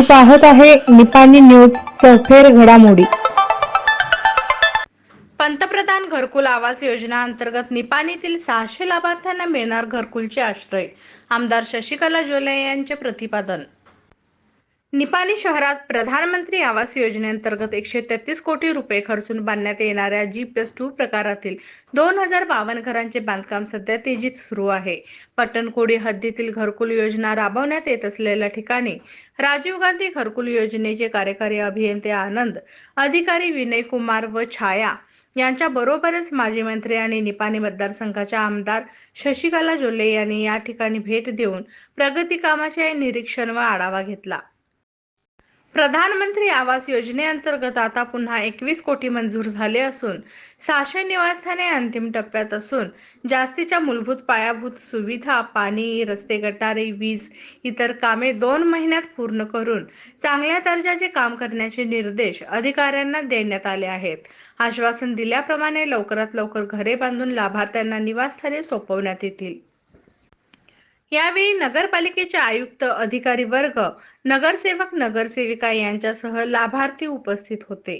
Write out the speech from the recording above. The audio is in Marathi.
पाहत आहे निपाणी न्यूज सफेर घडामोडी. पंतप्रधान घरकुल आवास योजना अंतर्गत निपाणीतील सहाशे लाभार्थ्यांना मिळणार घरकुलचे आश्रय. आमदार शशिकला जोले यांचे प्रतिपादन. निपाणी शहरात प्रधानमंत्री आवास योजनेअंतर्गत एकशे तेहतीस कोटी रुपये खर्चून बांधण्यात येणाऱ्या जी प्लस टू प्रकारातील दोन हजार बावन्न घरांचे बांधकाम सध्या तेजीत सुरू आहे. पट्टणकोडी हद्दीतील घरकुल योजना राबवण्यात येत असलेल्या ठिकाणी राजीव गांधी घरकुल योजनेचे कार्यकारी अभियंते आनंद अधिकारी विनय कुमार व छाया यांच्या बरोबरच माजी मंत्री आणि निपाणी मतदारसंघाच्या आमदार शशिकला जोल्ले यांनी या ठिकाणी भेट देऊन प्रगती कामाचे निरीक्षण व आढावा घेतला. प्रधानमंत्री आवास योजनेअंतर्गत आता पुन्हा एकवीस कोटी मंजूर झाले असून सहाशे निवासस्थाने अंतिम टप्प्यात असून जास्तीच्या मूलभूत पायाभूत सुविधा पाणी रस्ते गटारे वीज इतर कामे दोन महिन्यात पूर्ण करून चांगल्या दर्जाचे काम करण्याचे निर्देश अधिकाऱ्यांना देण्यात आले आहेत. आश्वासन दिल्याप्रमाणे लवकरात लवकर घरे बांधून लाभार्थ्यांना निवासस्थाने सोपवण्यात येतील. यावेळी नगरपालिकेचे आयुक्त अधिकारी वर्ग नगरसेवक नगरसेविका यांच्यासह लाभार्थी उपस्थित होते.